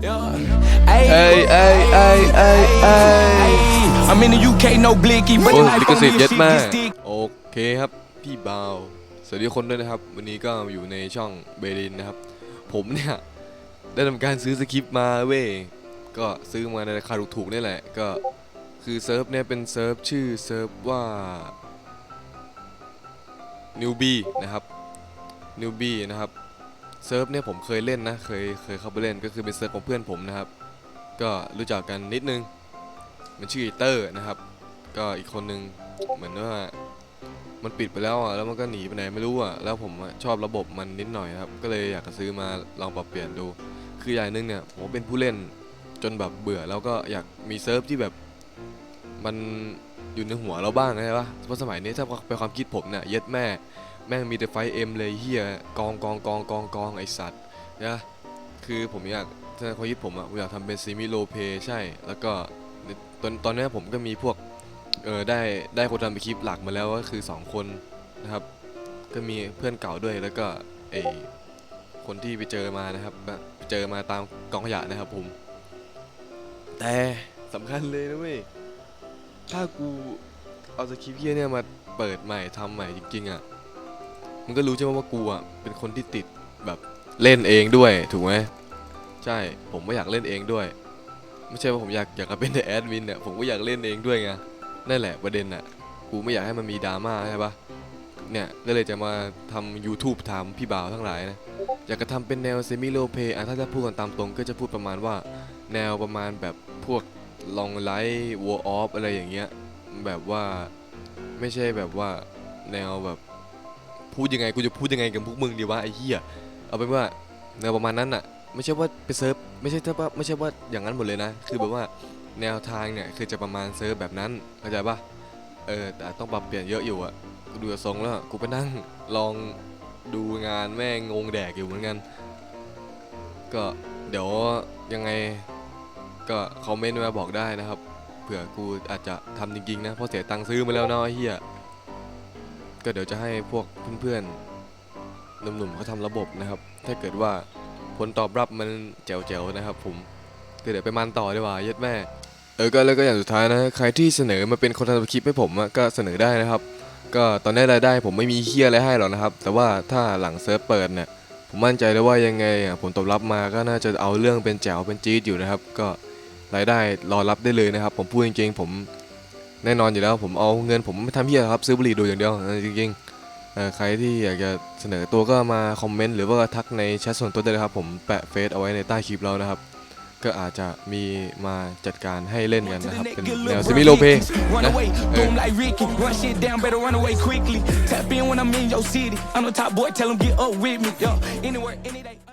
Hey, Hey, hey, hey, hey, hey. I'm in the UK, no blicky, but โอ้ the ลิ life ข on สิ me ทธิ์ is เย็ด shit มาก get stick. โอเคครับ พี่บาว สวัสดีทุกคนด้วยนะครับ วันนี้ก็อยู่ในช่องเบรินนะครับ ผมเนี่ย ได้ทำการซื้อสคริปต์มาเว้ย ก็ซื้อมาในราคาถูกๆนี่แหละ ก็คือเซิร์ฟเนี่ยเป็นเซิร์ฟชื่อเซิร์ฟว่า Newbie นะครับ Newbie นะครับ เซิร์ฟเนี่ยผมเคยเล่นนะ เคยเคยเข้าไปเล่นก็คือเป็นเซิร์ฟของเพื่อนผมนะครับ ก็รู้จักกันนิดนึงมันชื่อเตอร์นะครับ ก็อีกคนนึงเหมือนว่ามันปิดไปแล้วอะแล้วมันก็หนีไปไหนไม่รู้อะแล้วผมชอบระบบมันนิดหน่อยครับ ก็เลยอยากจะซื้อมาลองปรับเปลี่ยนดู คืออย่างนึงเนี่ยผมเป็นผู้เล่นจนแบบเบื่อแล้วก็อยากมีเซิร์ฟที่แบบมันอยู่ในหัวเราบ้างใช่ปะเพราะสมัยนี้ถ้าเป็นความคิดผมเนี่ยเย็ดแม่ แม่งมีแต่ไฟเอ็มเลยเฮียกองกองกองกองกองไอสัตว์นะคือผมอยากถ้าความคิดผมอะผมอยากทำเป็นซีมิโลเพใช่ แล้วก็ตอนตอนนี้ผมก็มีพวกเออได้ได้คนทำไปคลิปหลักมาแล้วก็คือ 2 คนนะครับ ก็มีเพื่อนเก่าด้วยแล้วก็ไอคนที่ไปเจอมานะครับแบบเจอมาตามกองขยะนะครับผม แต่สำคัญเลยนะเว้ยถ้ากูเอาสคริปต์เฮียเนี่ยมาเปิดใหม่ทำใหม่จริงๆอะ มันก็รู้ใช่ไหมว่ากูอะเป็นคนที่ติดแบบเล่นเองด้วยถูกไหมใช่ผมไม่อยากเล่นเองด้วย ไม่ใช่ว่าผมอยากอยากจะเป็นแต่แอดมินเนี่ยผมก็อยากเล่นเองด้วยไงนั่นแหละประเด็นน่ะกูไม่อยากให้มันมีดราม่าใช่ปะเนี่ยก็เลยจะมาทำ YouTube ถามพี่บ่าวทั้งหลายนะอยากจะทำเป็นแนวเซมิโลเพอะถ้าจะพูดกันตามตรงก็จะพูดประมาณว่า แนวประมาณแบบพวกลองไลท์วอลออฟอะไรอย่างเงี้ยแบบว่าไม่ใช่แบบว่าแนวแบบ พูดยังไงกูจะพูดยังไงกับพวกมึงดีวะไอ้เหี้ยเอาเป็นว่าแนวประมาณนั้นน่ะ ไม่ใช่ว่าไปเซิร์ฟไม่ใช่ถ้าว่าไม่ใช่ว่าอย่างนั้นหมดเลยนะ คือแบบว่าแนวทางเนี่ยคือจะประมาณเซิร์ฟแบบนั้นเข้าใจปะเออแต่ต้องปรับเปลี่ยนเยอะอยู่อะกูดูทรงแล้วกูไปนั่งลองดูงานแม่งงงแดกอยู่เหมือนกัน ก็เดี๋ยวยังไงก็คอมเมนต์มาบอกได้นะครับเผื่อกูอาจจะทำจริงๆนะเพราะเสียตังค์ซื้อมาแล้วเนาะไอ้เหี้ย ก็เดี๋ยวจะให้พวกเพื่อนๆหนุ่มๆเขาทำระบบนะครับ ถ้าเกิดว่าผลตอบรับมันแจ๋วๆนะครับ ผมก็เดี๋ยวไปมันต่อดีกว่าเย็ดแม่เออก็แล้วก็อย่างสุดท้ายนะใครที่เสนอมาเป็นคนทำคลิปให้ผมก็เสนอได้นะครับ ก็ตอนนี้รายได้ผมไม่มีเฮียอะไรให้หรอกนะครับ แต่ว่าถ้าหลังเซิร์ฟเปิดเนี่ยผมมั่นใจเลยว่ายังไงผลตอบรับมาก็น่าจะเอาเรื่องเป็นแจ๋วเป็นจี๊ดอยู่นะครับ ก็รายได้รอรับได้เลยนะครับ ผมพูดจริงๆผม แน่นอนอยู่แล้วผมเอาเงินผมไม่ทำเฮียครับซื้อบุหรี่ดูอย่างเดียวเออจริงๆเออใครที่อยากจะเสนอตัวก็มาคอมเมนต์หรือว่าทักในแชทส่วนตัวได้เลยครับผมแปะเฟซเอาไว้ในใต้คลิปแล้วนะครับ ก็อาจจะมีมาจัดการให้เล่นกัน To นะ the ครับ neck, เป็น get a แนว little ซิมิโลเพ breaky. Run นะ away, เอ do อ 'em like Ricky. Run shit down, better run away quickly. Tap in when I'm in your city. I'm the top boy, tell 'em get up with me. Yo, anywhere, any day.